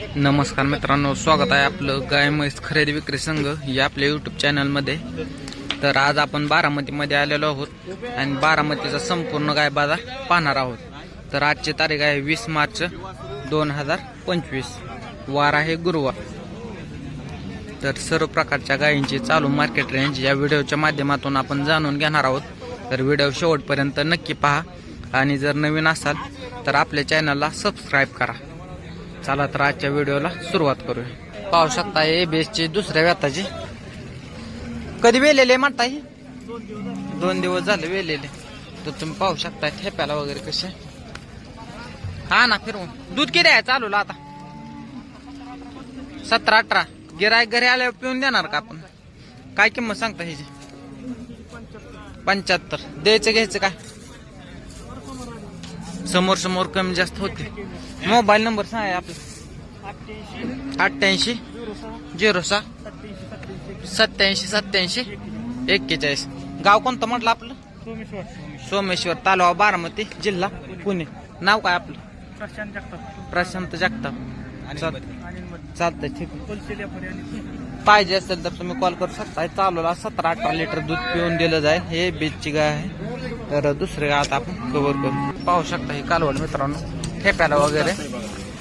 नमस्कार मित्रांनो स्वागत आहे आपलं गाय म्हैस खरेदी विक्री संघ या आपल्या यूट्यूब चॅनलमध्ये तर आज आपण बारामतीमध्ये आलेलो आहोत आणि बारामतीचा संपूर्ण गाय बाजार पाहणार आहोत. तर आजची तारीख आहे वीस मार्च दोन हजार पंचवीस. वार आहे गुरुवार. तर सर्व प्रकारच्या गायींची चालू मार्केट रेंज या व्हिडिओच्या माध्यमातून आपण जाणून घेणार आहोत. तर व्हिडिओ शेवटपर्यंत नक्की पहा. आणि जर नवीन असाल तर आपल्या चॅनलला सबस्क्राईब करा. चला तर आजच्या व्हिडिओला सुरुवात करूया. पाहू शकता ए बेसची दुसऱ्या व्याताची कधी वेलेले म्हणता दोन दिवस झाले वेलेले. तर तुम्ही पाहू शकता ठेप्याला वगैरे कसे. हा ना फिरवून. दूध किती आहे चालू आता? सतरा अठरा. गिराय घरी आल्यावर पिऊन देणार का आपण? काय किंमत सांगता ह्याची? पंच्याहत्तर. द्यायचं घ्यायचं काय? समोर समोर कमी जास्त होते. मोबाईल नंबर सांगा आपला. अठ्ठ्याऐंशी झिरो सहा सत्याऐंशी सत्याऐंशी एक्केचाळीस. गाव कोणतं म्हटलं आपलं? सोमेश्वर तालुका बारामती जिल्हा पुणे. नाव काय आपलं? प्रशांत जगताप. प्रशांत जगताप चालतंय ठीक पाहिजे असेल तर तुम्ही कॉल करू शकता. चालूला सतरा अठरा लिटर दूध पिऊन दिलं जाईल हे बीजची गाय आहे. तर दुसरे गाय आता आपण कव्हर करू. पाहू शकता ही कालवड मित्रांनो ठेप्याला वगैरे.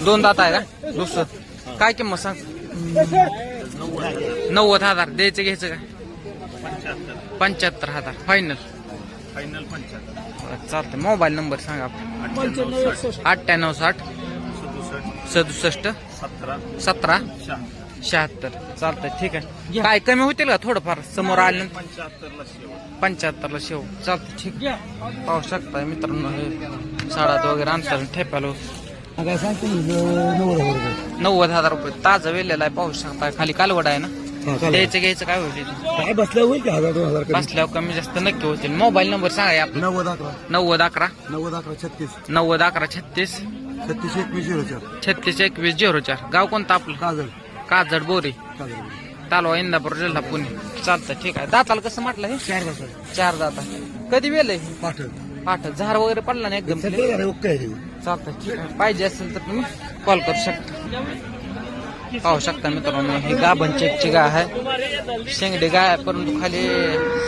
दोन दात आहे का? दुसरं. काय किंमत सांग? नव्वद हजार. द्यायचं घ्यायचं काय? पंच्याहत्तर हजार. फायनल फायनल पंच्याहत्तर मोबाईल नंबर सांगा आपण अठ्ठ्याण्णव साठ. सदुसष्ट. सतरा. सतरा. शहात्तर. चालतंय ठीक आहे. काय कमी होतील का थोडंफार? समोर आल्यानंतर पंच्याहत्तरला शेव. चालतं ठीक. पाहू शकता मित्रांनो हे साडात वगैरे अंतर ठेप्यालो. नव्वद हजार रुपये. ताजं वेलेला आहे पाहू शकता खाली कालवड आहे ना? द्यायचं घ्यायचं काय होईल? काय बसल्या होईल की हजार दोन हजार कमी? बसल्यावर कमी जास्त नक्की होतील. मोबाईल नंबर सांगा या आपला. नव्वद अकरा. नव्वद अकरा. नव्वद अकरा छत्तीस. नव्वद अकरा छत्तीस. छत्तीस एकवीस झिरो चार. छत्तीस एकवीस झिरो चार. गाव कोणतं आपलं? काजल. काजड बोरी. तालुका इंदापूर जिल्हा पुणे. चालतं ठीक आहे. दाताला कसं म्हटलं हे? चार बस चार दाता. कधी वेल आहे पाठव. पाठ झाड वगैरे पडला नाही एकदम? चालतं ठीक आहे. पाहिजे असेल तर तुम्ही कॉल करू शकता. पाहू शकता मित्रांनो ही गाभण चेकची गाय आहे. शेंगडी गाय आहे परंतु खाली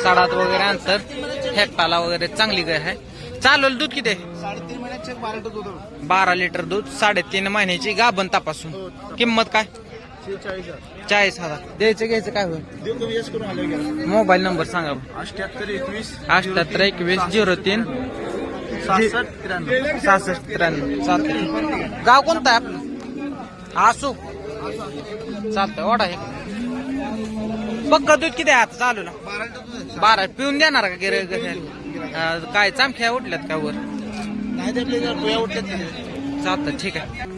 साडात वगैरे अंतर. हेक्टाला वगैरे चांगली गाय आहे. चालवलं दूध किती बारा लिटर दूध साडेतीन महिन्याची गाभण तपासून. किंमत काय? चाळीस हजार. द्यायचं घ्यायचं काय होईल? देव कमी यश करून आलो गेला मोबाईल नंबर सांगा अठ्याहत्तर एकवीस अठ्याहत्तर एकवीस झिरो तीन. सहासष्ट त्र्याण्णव. सहासष्ट त्र्याण्णव. गाव कोणतं आहे आपलं? आसू. चालतंय ओढा हे पक्क दूध किती आहे आता? चालू ना. बारा. पिऊन देणार का गिरे काय चामख्या उठल्यात का वर? नाही. चालतं ठीक आहे.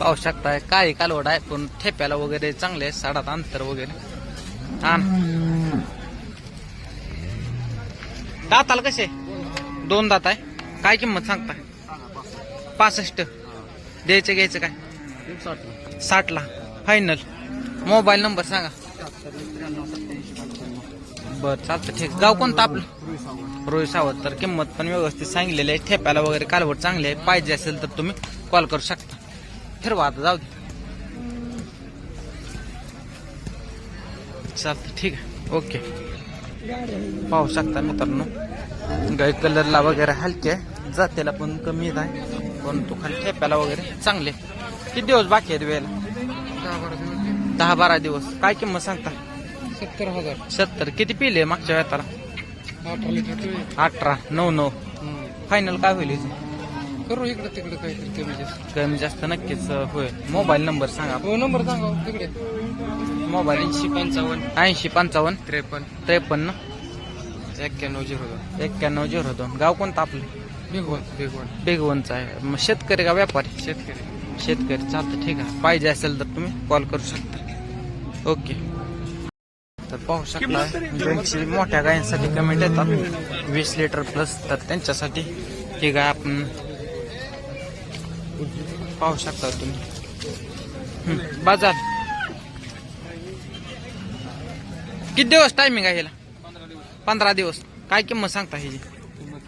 पाहू शकताय. काळी कालवड आहे पण ठेप्याला वगैरे चांगले आहे साडात अंतर वगैरे. आण दाताला कसे? दोन दात आहे. काय किंमत सांगताय? पासष्ट. द्यायचं घ्यायचं काय? साठला. फायनल मोबाईल नंबर सांगा. बरं चालतं ठीक. गाव कोणतं आपलं? रोहित सावत. तर किंमत पण व्यवस्थित सांगलेली आहे. ठेप्याला वगैरे कालवड चांगली आहे. पाहिजे असेल तर तुम्ही कॉल करू शकता. फिरवा आता जाऊ दे. चालतं ठीक आहे. ओके. पाहू शकता मित्रांनो. गाय कलरला वगैरे हलके जातेला पण कमी आहे. पण तो खाली ठेप्याला वगैरे चांगले किती दिवस बाकी आहेत वेळेला? दहा बारा दिवस काय किंमत सांगता? सत्तर हजार. सत्तर. किती पिले मागच्या वेळाला? अठरा नऊ नऊ. फायनल काय होईल? करू इकडे तिकडे काहीतरी कमी जास्त. कमी जास्त नक्कीच होईल मोबाईल नंबर सांगा. हो नंबर सांगा तिकडे. मोबाईल. ऐंशी पंचावन्न. ऐंशी पंचावन्न. त्रेपन्न. त्रेपन्न. एक्क्याण्णव झिरो दोन. एक्क्याण्णव झिरो दोन. गाव कोणतं आपलं? भिगवण भिगवण. बेगवनचं आहे. मग शेतकरी का व्यापारी? शेतकरी. शेतकरी. चालतं ठीक आहे. पाहिजे असेल तर तुम्ही कॉल करू शकता. ओके. तर पाहू शकता ज्यांची मोठ्या गायांसाठी कमेंट येतात वीस लिटर प्लस तर त्यांच्यासाठी ही गाय आपण पाहू शकता तुम्ही. हं, बाजार. किती दिवस टायमिंग आहे ह्याला? पंधरा दिवस. काय किंमत सांगता ह्याची?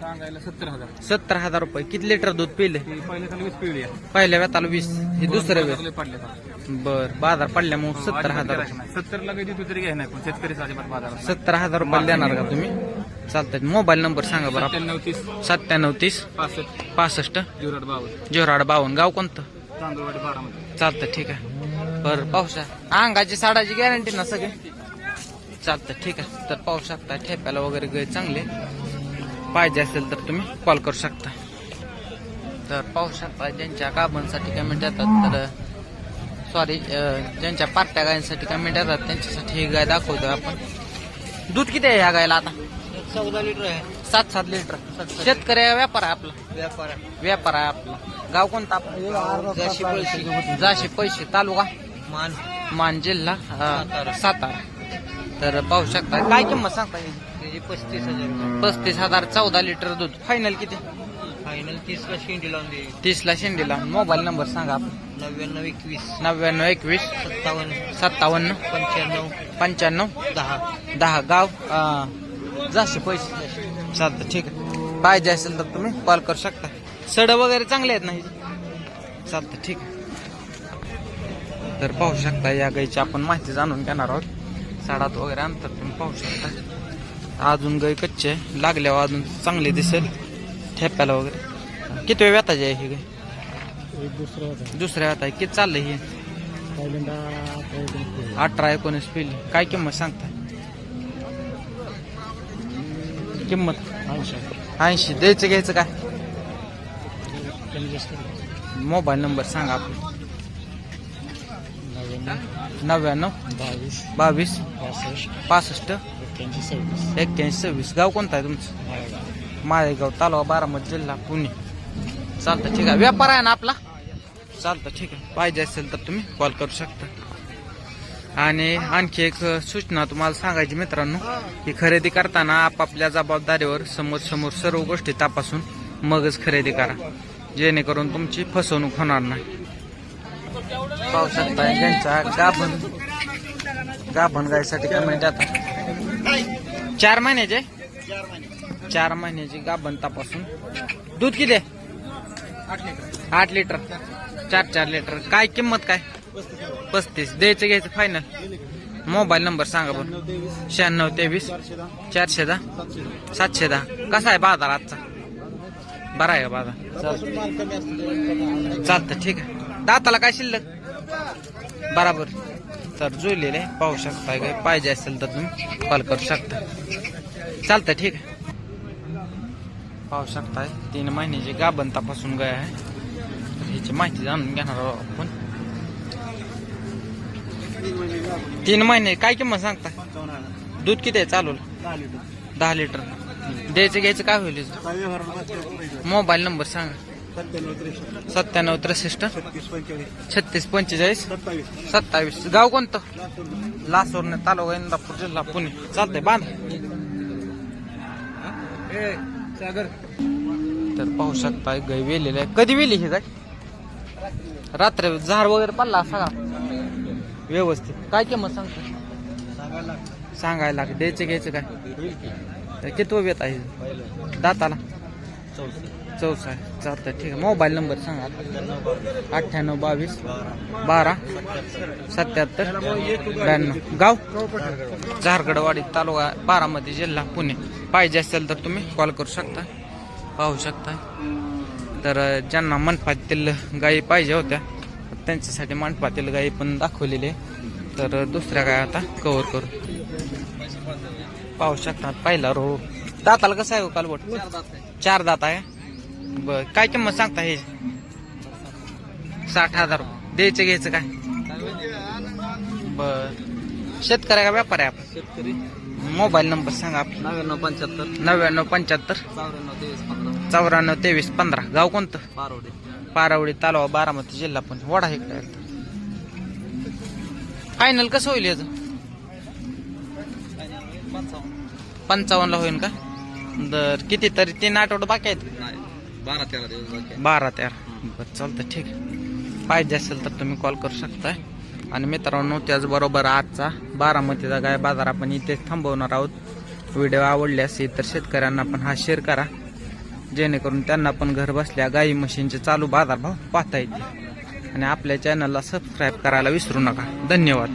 सांगायला सत्तर हजार. सत्तर हजार रुपये. किती लिटर दूध पिले? पहिल्या वेताला वीस हे दुसरं वेळ बर बाजार पडल्यामुळे सत्तर हजार. सत्तर ला तरी घ्याय नाही पण शेतकरी अजिबात बाजारात सत्तर हजार रुपये देणार का तुम्ही? चालतंय. मोबाईल नंबर सांगा बरं आपण. सत्त्याण्णव तीस. सत्त्याण्णव तीस. पासष्ट. पासष्ट. जुराट बावन्न जोराड बावन्न गाव कोणतं? तांदूळवाडी बारामध्ये चालतं ठीक आहे. बरं पाहू शकता अंगाची साडाची गॅरंटी ना सगळे? चालतं ठीक आहे. तर पाहू शकता ठेप्याला वगैरे गाय चांगले. पाहिजे असेल तर तुम्ही कॉल करू शकता. तर पाहू शकता ज्यांच्या काबांसाठी कमेंट येतात तर सॉरी ज्यांच्या पार्ट्या गायांसाठी कमेंट येतात त्यांच्यासाठी ही गाय दाखवतो आपण. दूध किती आहे ह्या गायला आता? चौदा लिटर आहे. सात सात लिटर. शेतकरी आहे, व्यापार आहे आपला. व्यापार व्यापार आहे आपला. गाव कोणता आपला? जाशी पैसे जाशी पैसे तालुका? मान. मान जिल्हा. अं, सातारा. तर पाहू शकता. काय किंमत सांगता त्याची पस्तीस हजार पस्तीस हजार चौदा लिटर दूध. फायनल किती? फायनल तीस ला शेंडी लावून दे तीस ला शेंडीला मोबाईल नंबर सांगा आपण नव्याण्णव एकवीस. नव्याण्णव एकवीस. सत्तावन्न. सत्तावन्न. पंच्याण्णव. पंच्याण्णव. दहा. दहा. गाव? अं, जास्त पैसे चालतं ठीक आहे. पाहिजे असेल तर तुम्ही कॉल करू शकता. सड वगैरे चांगले आहेत नाही चालतं ठीक आहे. तर पाहू शकता या गाईची आपण माहिती जाणून घेणार आहोत. साडात वगैरे अंतर तुम्ही पाहू शकता. अजून गाय कच्चे आहे. लागल्यावर अजून चांगली दिसेल. ठेप्याला वगैरे. किती वेळ व्यताची आहे ही गाय? दुसरं होतं दुसऱ्या व्यता आहे. किती चाललंय ही? अठरा एकोणीस पिली. काय किंमत सांगता? किंमत? ऐंशी. द्यायचं घ्यायचं काय? मोबाईल नंबर सांगा आपला. नव्याण्णव. बावीस. बावीस. पासष्ट. पासष्ट. एक्क्याऐंशी सव्वीस. एक्क्याऐंशी सव्वीस. गाव कोणतं आहे तुमचं? माळेगाव. तालुका बारामती जिल्हा पुणे. चालतं ठीक आहे. व्यापार आहे ना आपला? चालतं ठीक आहे. पाहिजे असेल तर तुम्ही कॉल करू शकता. आणि आणखी एक सूचना तुम्हाला सांगायची मित्रांनो की खरेदी करताना आपापल्या जबाबदारीवर समोर समोर सर्व गोष्टी तपासून मगच खरेदी करा. जेणेकरून तुमची फसवणूक होणार नाही. पाहू शकता गाभण गाभण गायसाठी कमेंट देतात चार महिन्याचे चार महिन्याची गाभण तपासून. दूध किती आहे? आठ लिटर. चार चार लिटर. काय किंमत काय? पस्तीस. द्यायचं घ्यायचं फायनल मोबाईल नंबर सांगा बरं. शहाण्णव तेवीस. चारशे दहा. सातशे दहा. कसा आहे बाजार आजचा? बरा आहे का बाजार? चालतं. चालतं ठीक आहे. दाताला काय शिल्लक? बराबर. तर जुळलेले पाहू शकता काय पाहिजे असेल तर तुम्ही कॉल करू शकता. चालतं ठीक आहे. पाहू शकताय. तीन महिन्याची गाबन तपासून गया आहे तर ह्याची माहिती जाणून घेणार आपण. तीन महिने. काय किंमत सांगता? दूध किती आहे? चालू दहा लिटर. द्यायचं घ्यायचं काय होईल? मोबाईल नंबर सांगा. सत्त्याण्णव त्रेसष्ट. छत्तीस पंचेचाळीस. सत्तावीस. गाव कोणतं? लासोर तालुका इंदापूर जिल्हा पुणे. चालतंय बांध. सागर. तर पाहू शकता गाय वेलेली आहे कधी वेली ही गाय रात्र झाड वगैरे पडला सगळा व्यवस्थित. काय किंमत सांगतो? सांगायला लागेल. द्यायचं घ्यायचं काय? तर किती वेत आहे? दाताला? चौसा आहे. चालतं ठीक आहे. मोबाईल नंबर सांगा. अठ्ठ्याण्णव बावीस बारा सत्याहत्तर ब्याण्णव. गाव? झारगडवाडी तालुका बारामती जिल्हा पुणे. पाहिजे असेल तर तुम्ही कॉल करू शकता पाहू शकता. तर ज्यांना मनपातील गायी पाहिजे होत्या त्यांच्यासाठी मनपातील गायी पण दाखवलेली आहे. तर दुसऱ्या गाय आता कव्हर करू. पाहू शकतात पहिला रो दाताला कसं आहे हो कालवट? चार दात आहे. बर काय किंमत सांगता हे? साठ हजार. द्यायचं घ्यायचं काय? बर. शेतकऱ्या का व्यापार आहे आपण? शेतकरी. मोबाईल नंबर सांगा आपला. नव्याण्णव पंच्याहत्तर. नव्याण्णव पंच्याहत्तर. चौऱ्याण्णव तेवीस पंधरा. चौऱ्याण्णव तेवीस पंधरा. गाव कोणतं? बारोडे. पारावडी तालुका बारामती जिल्हा पण वडा इकडे फायनल कसं होईल याचं? पंचावन्नला होईल का? दर किती तरी तीन आठवडे बाकी आहेत. बारा तेरा दिवस बारा तेरा. बरं चालतं ठीक आहे. पाहिजे असेल तर तुम्ही कॉल करू शकताय. आणि मित्रांनो त्याचबरोबर आजचा बारामतीचा गाय बाजार आपण इथे थांबवणार आहोत. व्हिडिओ आवडले असेल तर शेतकऱ्यांना पण हा शेअर करा. जेणेकरून त्यांना पण घर बसल्या गाई म्हशींचे चालू बाजारभाव पाहता येतील. आणि आपल्या चॅनलला सबस्क्राईब करायला विसरू नका. धन्यवाद.